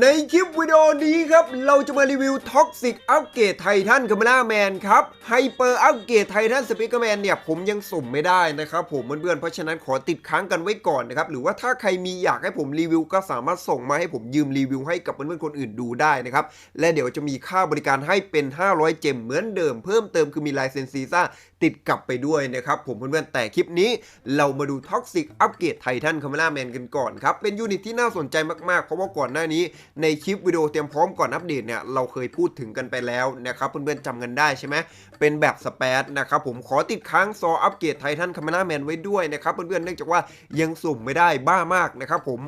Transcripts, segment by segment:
ในคลิปวิดีโอนี้ครับ เราจะมารีวิวท็อกซิกอัปเกรดไททันคาเมล่าแมนครับไฮเปอร์อัปเกรดไททันสปิเกอร์แมนเนี่ย ผมยังสุ่มไม่ได้นะครับผมเพื่อนๆเพราะฉะนั้นขอติดค้างกันไว้ก่อนนะครับ หรือว่าถ้าใครมีอยากให้ผมรีวิวก็สามารถส่งมาให้ผมยืมรีวิวให้กับเพื่อนๆคนอื่นดูได้นะครับ และเดี๋ยวจะมีค่าบริการให้เป็น 500 เจมเหมือนเดิมเพิ่มเติมคือมีลายเซ็นซีซ่าติดกลับไปด้วยนะครับผมเพื่อนๆแต่คลิปนี้ เรามาดูท็อกซิกอัปเกรดไททันคาเมล่าแมนกันก่อนครับเป็นยูนิตที่น่าสนใจมากๆเพราะว่าก่อนหน้านี้ในคลิปวิดีโอเตรียมพร้อมก่อนอัปเดตเนี่ยเราเคยพูดถึงกันไปแล้วนะครับเพื่อนๆจำกันได้ใช่ไหมเป็นแบบสเปซนะครับผมขอติดค้างซออัปเกรดไททันคาเมล่าแมนไว้ด้วยนะครับเพื่อนๆเนื่องจากว่ายังสุ่มไม่ได้บ้ามากนะครับผม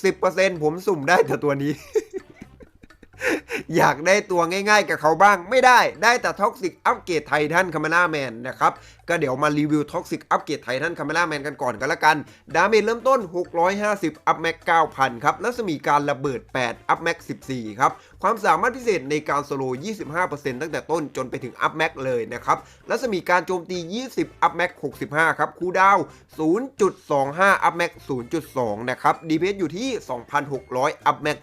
60%ผมสุ่มได้แต่ตัวนี้อยากได้ตัวง่ายๆกับเขาบ้างไม่ได้ได้แต่ท็อกซิกอัปเกรดไททันคาเมล่าแมนนะครับ ก็เดี๋ยวมารีวิวท็อกซิกอัปเกรดไททันคาเมล่าแมนกันก่อนกันละกัน ดาเมจเริ่มต้น 650 อัพแม็ก 9,000 ครับรัศมีการระเบิด 8 อัพแม็ก 14 ครับ ความสามารถพิเศษในการโซโล25%ตั้งแต่ต้นจนไปถึงอัพแม็กเลยนะครับ รัศมีการโจมตี 20 อัพแม็ก 65 ครับ คูดาว 0.25 อัพแม็ก 0.2 นะครับ ดีเพอยู่ที่ 2,600 อัพแม็ก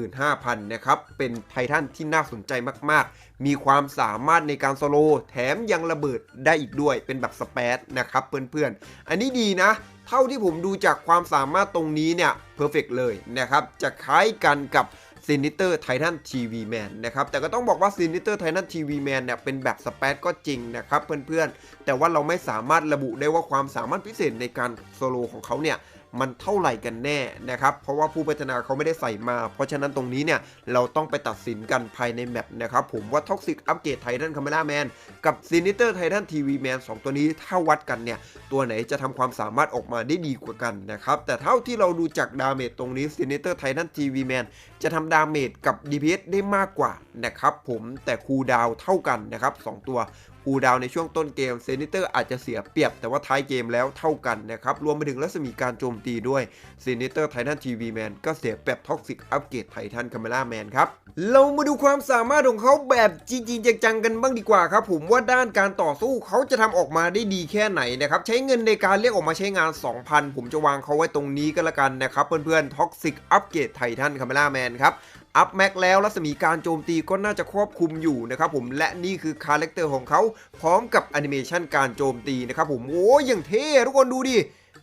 45,000 นะครับ เป็นไททันที่น่าสนใจมาก ๆ มีความสามารถในการโซโลแถมยังระเบิดได้อีกด้วยเป็นแบบสเปซนะครับเพื่อนๆ อันนี้ดีนะ เท่าที่ผมดูจากความสามารถตรงนี้เนี่ยเพอร์เฟกเลยนะครับ จะคล้ายกันกับซินิเตอร์ไททันทีวีแมนนะครับ แต่ก็ต้องบอกว่าซินิเตอร์ไททันทีวีแมนเนี่ยเป็นแบบสเปซก็จริงนะครับเพื่อนๆ แต่ว่าเราไม่สามารถระบุได้ว่าความสามารถพิเศษในการโซโลของเขาเนี่ย มันเท่าไหร่กันแน่นะครับ เพราะว่าผู้พัฒนาเขาไม่ได้ใส่มา เพราะฉะนั้นตรงนี้เนี่ยเราต้องไปตัดสินกันภายในแมปนะครับผมว่าท็อกซิกอัปเกรดไททันคาเมล่าแมนกับซินิเตอร์ไททันทีวีแมนสตัวนี้ถ้าวัดกันเนี่ย ตัวไหนจะทำความสามารถออกมาได้ดีกว่ากันนะครับ แต่เท่าที่เราดูจากดาเมจตรงนี้ซินิเตอร์ไททันทีวีแมนจะทำดาเมจกับ DPS ได้มากกว่านะครับผมแต่คูลดาวเท่ากันนะครับสองตัว คูดาวในช่วงต้นเกมเซนิเตอร์อาจจะเสียเปรียบ แต่ว่าท้ายเกมแล้วเท่ากันนะครับ รวมไปถึงรัศมีการโจมตีด้วยเซนิเตอร์ไททันทีวีแมนก็เสียเปรียบท็อกซิกอัปเกรดไททันคาเมล่าแมนครับ เรามาดูความสามารถของเขาแบบจริงๆจังๆกันบ้างดีกว่าครับ ผมว่าด้านการต่อสู้เขาจะทำออกมาได้ดีแค่ไหนนะครับใช้เงินในการเรียกออกมาใช้งาน 2,000 ผมจะวางเขาไว้ตรงนี้ก็แล้วกันนะครับเพื่อนๆท็อกซิกอัปเกรดไททันคาเมล่าแมนครับอัพแม็กแล้วรัศมีการโจมตีก็น่าจะครอบคลุมอยู่นะครับผมและนี่คือคาแรคเตอร์ของเขาพร้อมกับแอนิเมชันการโจมตีนะครับผมโอ้ยอย่างเท่ทุกคนดูดิ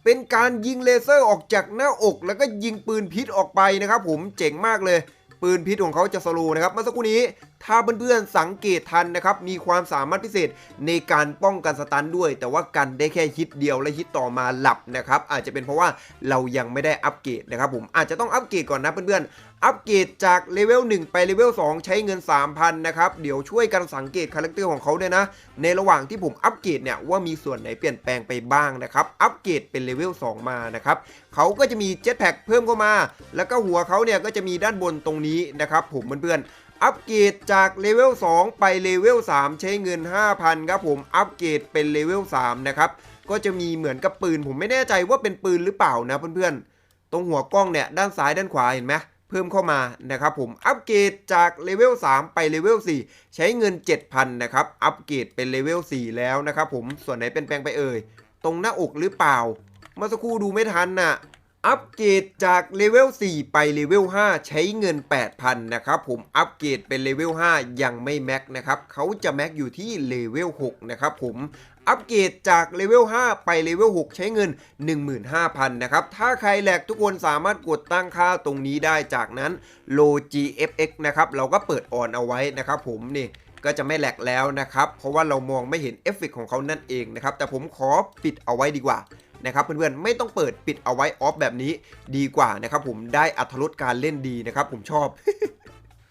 เป็นการยิงเลเซอร์ออกจากหน้าอก แล้วก็ยิงปืนพิษออกไปนะครับผมเจ๋งมากเลย ปืนพิษของเขาจะสโลนะครับเมื่อสักครู่นี้ถ้าเพื่อนๆสังเกตทันนะครับ มีความสามารถพิเศษในการป้องกันสตันด้วย แต่ว่ากันได้แค่ฮิตเดียวและฮิตต่อมาหลับนะครับ อาจจะเป็นเพราะว่าเรายังไม่ได้อัปเกรดนะครับผมอาจจะต้องอัปเกรดก่อนนะเพื่อนๆ อัปเกรดจากเลเวล1 ไปเลเวล2 ใช้เงิน 3,000 นะครับ เดี๋ยวช่วยกันสังเกตคาแรคเตอร์ของเขาด้วยนะ ในระหว่างที่ผมอัปเกรดเนี่ยว่ามีส่วนไหนเปลี่ยนแปลงไปบ้างนะครับ อัปเกรดเป็นเลเวล2 มานะครับเขาก็จะมีเจ็ตแพ็กเพิ่มเข้ามา แล้วก็หัวเขาเนี่ยก็จะมีด้านบนตรงนี้นะครับผมเพื่อนๆ อัปเกรดจากเลเวล2ไปเลเวล3ใช้เงิน 5,000ครับผมอัปเกรดเป็นเลเวล3นะครับก็จะมีเหมือนกับปืน ผมไม่แน่ใจว่าเป็นปืนหรือเปล่านะเพื่อนๆ ตรงหัวกล้องเนี่ยด้านซ้ายด้านขวาเห็นไหมเพิ่มเข้ามานะครับผมอัปเกรดจากเลเวล3ไปเลเวล4ใช้เงิน 7,000นะครับอัปเกรดเป็นเลเวล4แล้วนะครับผมส่วนไหนเป็นแปลงไปเอ่ย ตรงหน้าอกหรือเปล่า เมื่อสักครู่ดูไม่ทันน่ะ อัปเกรดจากเลเวล4 ไปเลเวล5 ใช้เงิน 8,000 นะครับผมอัปเกรดเป็นเลเวล5 ยังไม่แม็กนะครับเขาจะแม็กอยู่ที่เลเวล6นะครับผมอัปเกรดจากเลเวล5ไปเลเวล6 ใช้เงิน 15,000 นะครับ ถ้าใครแหลกทุกคนสามารถกดตั้งค่าตรงนี้ได้จากนั้น logfx นะครับเราก็เปิดออนเอาไว้นะครับผมนี่ก็จะไม่แหลกแล้วนะครับ เพราะว่าเรามองไม่เห็นเอฟเฟกของเขานั่นเองนะครับ แต่ผมขอปิดเอาไว้ดีกว่า นะครับเพื่อนๆไม่ต้องเปิดปิดเอาไว้ออฟแบบนี้ดีกว่านะครับผมได้อัธรสการเล่นดีนะครับผมชอบ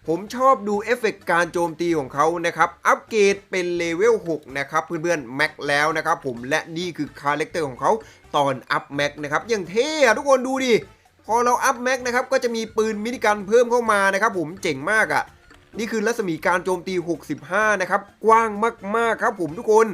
ผมชอบดูเอฟเฟกต์การโจมตีของเขานะครับ อัปเกรดเป็นเลเวล 6 นะครับ เพื่อนๆ แม็กแล้วนะครับผม และนี่คือคาแรคเตอร์ของเขาตอนอัพแม็กนะครับ อย่างเท่ทุกคนดูดิ พอเราอัพแม็กนะครับ ก็จะมีปืนมินิกันเพิ่มเข้ามานะครับผม เจ๋งมากอะ่ะ นี่คือรัศมีการโจมตี 65 นะครับ กว้างมากๆครับผมทุกคน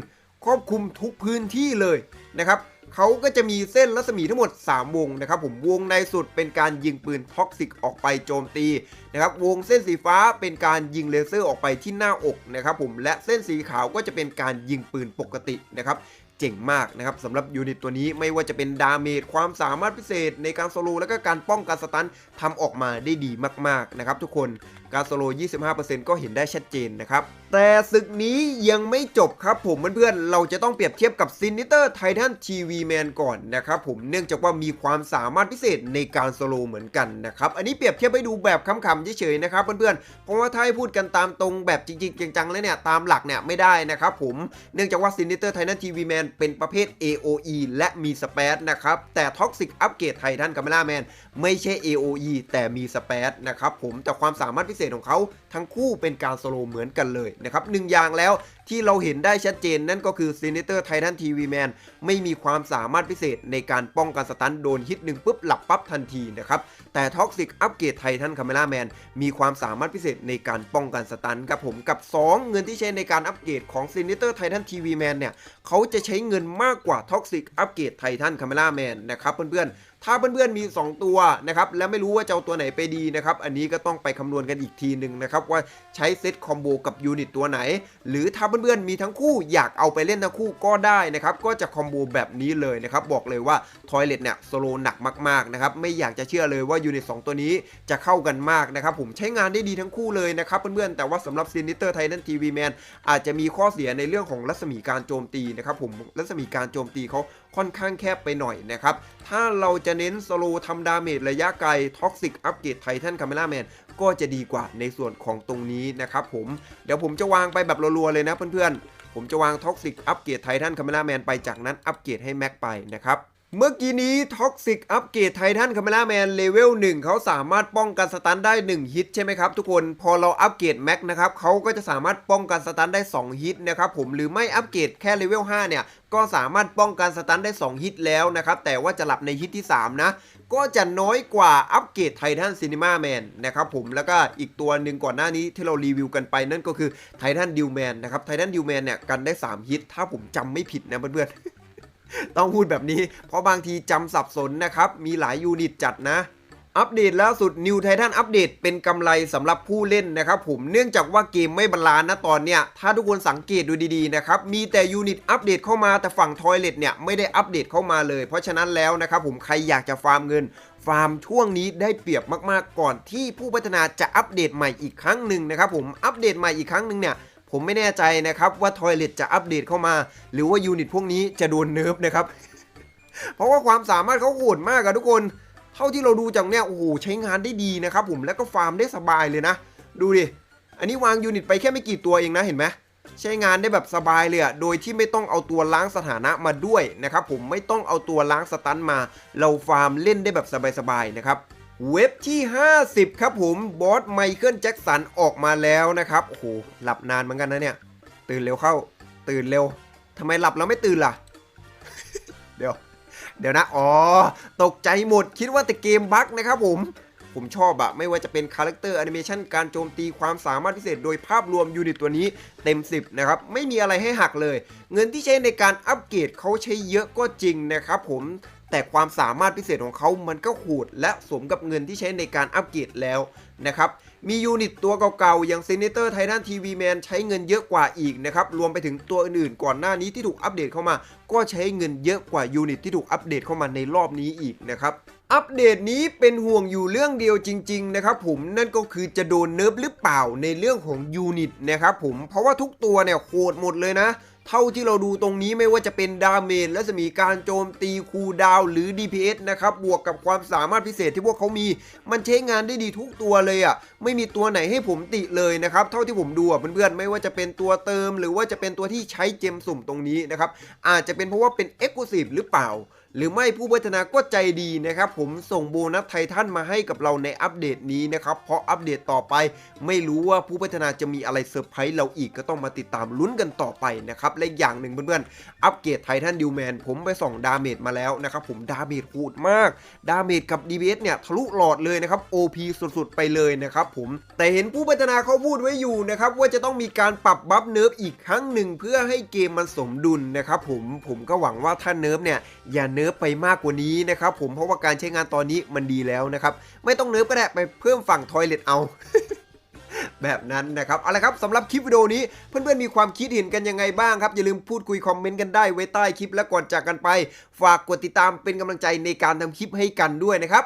ครอบคลุมทุกพื้นที่เลยนะครับ เขาก็จะมีเส้นรัศมีทั้งหมด 3 วงนะครับผมวงในสุดเป็นการยิงปืนท็อกซิกออกไปโจมตีนะครับวงเส้นสีฟ้าเป็นการยิงเลเซอร์ออกไปที่หน้าอกนะครับผมและเส้นสีขาวก็จะเป็นการยิงปืนปกตินะครับ เจ๋งมากนะครับสำหรับยูนิตตัวนี้ไม่ว่าจะเป็นดาเมจความสามารถพิเศษในการโซโลแล้วก็การป้องกันสตันทำออกมาได้ดีมากๆนะครับทุกคนการโซโล 25%ก็เห็นได้ชัดเจนนะครับ แต่ศึกนี้ยังไม่จบครับผมเพื่อนๆ เราจะต้องเปรียบเทียบกับซินิเตอร์ไททันทีวีแมนก่อนนะครับผมเนื่องจากว่ามีความสามารถพิเศษในการโซโลเหมือนกันนะครับ อันนี้เปรียบเทียบให้ดูแบบคำๆเฉยๆนะครับเพื่อนๆ เพราะว่าถ้าให้พูดกันตามตรงแบบจริงๆ จังๆ แล้วเนี่ยตามหลักเนี่ยไม่ได้นะครับผม เนื่องจากว่าซินิเตอร์ไททันทีวีแมนเป็นประเภท AOE และมีสเปซนะครับ แต่ท็อกซิกอัปเกรดไททันกัมเมล่าแมนไม่ใช่ AOE แต่มีสเปซนะครับผมแต่ความสามารถพิเศษของเขา ทั้งคู่เป็นการโซโลเหมือนกันเลยนะครับหนึ่งอย่างแล้วที่เราเห็นได้ชัดเจนนั่นก็คือซินิเตอร์ไททันทีวีแมนไม่มีความสามารถพิเศษในการป้องกันสตันโดนฮิตหนึ่งปุ๊บหลับปั๊บทันทีนะครับแต่ท็อกซิกอัปเกรดไททันคาเมล่าแมนมีความสามารถพิเศษในการป้องกันสตันครับผมกับ 2 เงินที่ใช้ในการอัปเกรดของซินิเตอร์ไททันทีวีแมนเนี่ยเขาจะใช้เงินมากกว่าท็อกซิกอัปเกรดไททันคาเมล่าแมนนะครับเพื่อนๆ ถ้าเพื่อนๆมี 2 ตัวนะครับและไม่รู้ว่าจะเอาตัวไหนไปดีนะครับอันนี้ก็ต้องไปคำนวณกันอีกทีหนึ่งนะครับว่าใช้เซตคอมโบกับยูนิตตัวไหน หรือถ้าเพื่อนๆมีทั้งคู่อยากเอาไปเล่นทั้งคู่ก็ได้นะครับก็จะคอมโบแบบนี้เลยนะครับบอกเลยว่าทอยเลตเนี่ยโซโลหนักมากๆนะครับไม่อยากจะเชื่อเลยว่ายูนิต2ตัวนี้จะเข้ากันมากนะครับผมใช้งานได้ดีทั้งคู่เลยนะครับเพื่อนๆแต่ว่าสำหรับซินิเตอร์ไททันทีวีแมนอาจจะมีข้อเสียในเรื่องของรัศมีการโจมตีนะครับผมรัศมีการโจมตีเขา ค่อนข้างแคบไปหน่อยนะครับ ถ้าเราจะเน้นสโลทำดาเมจระยะไกลท็อกซิกอัปเกรดไททันคาเมล่าแมนก็จะดีกว่าในส่วนของตรงนี้นะครับผม เดี๋ยวผมจะวางไปแบบรัวๆเลยนะเพื่อนๆ ผมจะวางท็อกซิกอัปเกรดไททันคาเมล่าแมนไปจากนั้นอัปเกรดให้แม็กไปนะครับ เมื่อกี้นี้ท็อกซิกอัปเกรดไททันคาเมล่าแมนเลเวล1เขาสามารถป้องกันสตันได้ 1 ฮิตใช่ไหมครับ ทุกคนพอเราอัปเกรดแม็กนะครับเขาก็จะสามารถป้องกันสตันได้ 2 ฮิตนะครับผมหรือไม่อัปเกรดแค่เลเวล5เนี่ยก็สามารถป้องกันสตันได้ 2 ฮิตแล้วนะครับแต่ว่าจะหลับในฮิตที่ 3 นะ ก็จะน้อยกว่าอัปเกรดไททันซีนิมาแมนนะครับผมแล้วก็อีกตัวหนึ่งก่อนหน้านี้ที่เรารีวิวกันไปนั่นก็คือไททันดิวแมนนะครับไททันดิวแมนเนี่ยกันได้ 3 ฮิตถ้าผมจำไม่ผิดนะเพื่อนๆ ต้องพูดแบบนี้ เพราะบางทีจำสับสนนะครับ มีหลายยูนิตจัดนะอัปเดตล่าสุด New Titan อัปเดตเป็นกำไรสำหรับผู้เล่นนะครับผมเนื่องจากว่าเกมไม่บาลานนะตอนเนี้ยถ้าทุกคนสังเกตดูดีๆนะครับมีแต่ยูนิตอัปเดตเข้ามาแต่ฝั่งทอยเลตเนี่ยไม่ได้อัปเดตเข้ามาเลย เพราะฉะนั้นแล้วนะครับผมใครอยากจะฟาร์มเงิน ฟาร์มช่วงนี้ได้เปรียบมากๆก่อนที่ผู้พัฒนาจะอัปเดตใหม่อีกครั้งหนึ่งนะครับผมอัปเดตใหม่อีกครั้งหนึ่งเนี่ย ผมไม่แน่ใจนะครับว่าทอยเลตจะอัปเดตเข้ามา หรือว่ายูนิตพวกนี้จะโดนเนิร์ฟนะครับ เพราะว่าความสามารถเขาโหดมากอะทุกคน เท่าที่เราดูจากเนี่ยโอ้โหใช้งานได้ดีนะครับผมแล้วก็ฟาร์มได้สบายเลยนะ ดูดิ อันนี้วางยูนิตไปแค่ไม่กี่ตัวเองนะเห็นไหมใช้งานได้แบบสบายเลยอะโดยที่ไม่ต้องเอาตัวล้างสถานะมาด้วยนะครับผมไม่ต้องเอาตัวล้างสตันมา เราฟาร์มเล่นได้แบบสบายๆนะครับ เว็บที่ 50 ครับผมบอสไมเคิลแจ็คสันออกมาแล้วนะครับโอ้โหหลับนานเหมือนกันนะเนี่ย ตื่นเร็วเข้า ตื่นเร็วทำไมหลับแล้วไม่ตื่นล่ะ เดี๋ยว เดี๋ยวนะ อ๋อ ตกใจหมดคิดว่าแต่เกมบั๊กนะครับผม ผมชอบอะไม่ว่าจะเป็นคาแรคเตอร์แอนิเมชันการโจมตีความสามารถพิเศษโดยภาพรวมยูนิตตัวนี้เต็ม 10 นะครับ ไม่มีอะไรให้หักเลย เงินที่ใช้ในการอัปเกรดเขาใช้เยอะก็จริงนะครับผม แต่ความสามารถพิเศษของเขามันก็โหดและสมกับเงินที่ใช้ในการอัปเกรดแล้วนะครับ มียูนิตตัวเก่าๆ อย่าง Senator Titan TV Man ใช้เงินเยอะกว่าอีกนะครับ รวมไปถึงตัวอื่นๆ ก่อนหน้านี้ที่ถูกอัปเดตเข้ามา ก็ใช้เงินเยอะกว่ายูนิตที่ถูกอัปเดตเข้ามาในรอบนี้อีกนะครับอัปเดตนี้เป็นห่วงอยู่เรื่องเดียวจริง ๆ นะครับผมนั่นก็คือจะโดนเนิร์ฟหรือเปล่าในเรื่องของยูนิตนะครับผมเพราะว่าทุกตัวเนี่ยโหดหมดเลยนะ เท่าที่เราดูตรงนี้ไม่ว่าจะเป็นดาเมจและสมีการโจมตีคูดาวหรือ DPS นะครับบวกกับความสามารถพิเศษที่พวกเขามี มันใช้งานได้ดีทุกตัวเลยอะ่ะไม่มีตัวไหนให้ผมติเลยนะครับเท่าที่ผมดูอะเพื่อนๆไม่ว่าจะเป็นตัวเติม หรือว่าจะเป็นตัวที่ใช้เจมสุ่มตรงนี้นะครับอาจจะเป็นเพราะว่าเป็นเอ็กซ์คลูซีฟหรือเปล่า หรือไม่ผู้พัฒนาก็ใจดีนะครับ ผมส่งโบนัสไททันมาให้กับเราในอัปเดตนี้นะครับ เพราะอัปเดตต่อไป ไม่รู้ว่าผู้พัฒนาจะมีอะไรเซอร์ไพรส์เราอีกก็ต้องมาติดตามลุ้นกันต่อไปนะครับ และอย่างหนึ่งเพื่อนๆ อัปเกรดไททันดิวแมนผมไปส่องดาเมจมาแล้วนะครับ ผมดาเมจโหดมาก ดาเมจกับ DBS เนี่ยทะลุหลอดเลยนะครับ OP สุดๆ ไปเลยนะครับผมแต่เห็นผู้พัฒนาเขาพูดไว้อยู่นะครับว่าจะต้องมีการปรับบัฟเนิร์ฟอีกครั้งหนึ่งเพื่อให้เกมมันสมดุลนะครับผมผมก็หวังว่าถ้าเนิร์ฟเนี่ยอย่าเนิร์ฟไปมากกว่านี้นะครับผมเพราะว่าการใช้งานตอนนี้มันดีแล้วนะครับไม่ต้องเนิร์ฟก็ได้ไปเพิ่มฝั่งทอยเลตเอาแบบนั้นนะครับเอาละครับสำหรับคลิปวิดีโอนี้เพื่อนๆมีความคิดเห็นกันยังไงบ้างครับ อย่าลืมพูดคุยคอมเมนต์กันได้ไว้ใต้คลิปและก่อนจากกันไป ฝากกดติดตามเป็นกำลังใจในการทำคลิปให้กันด้วยนะครับ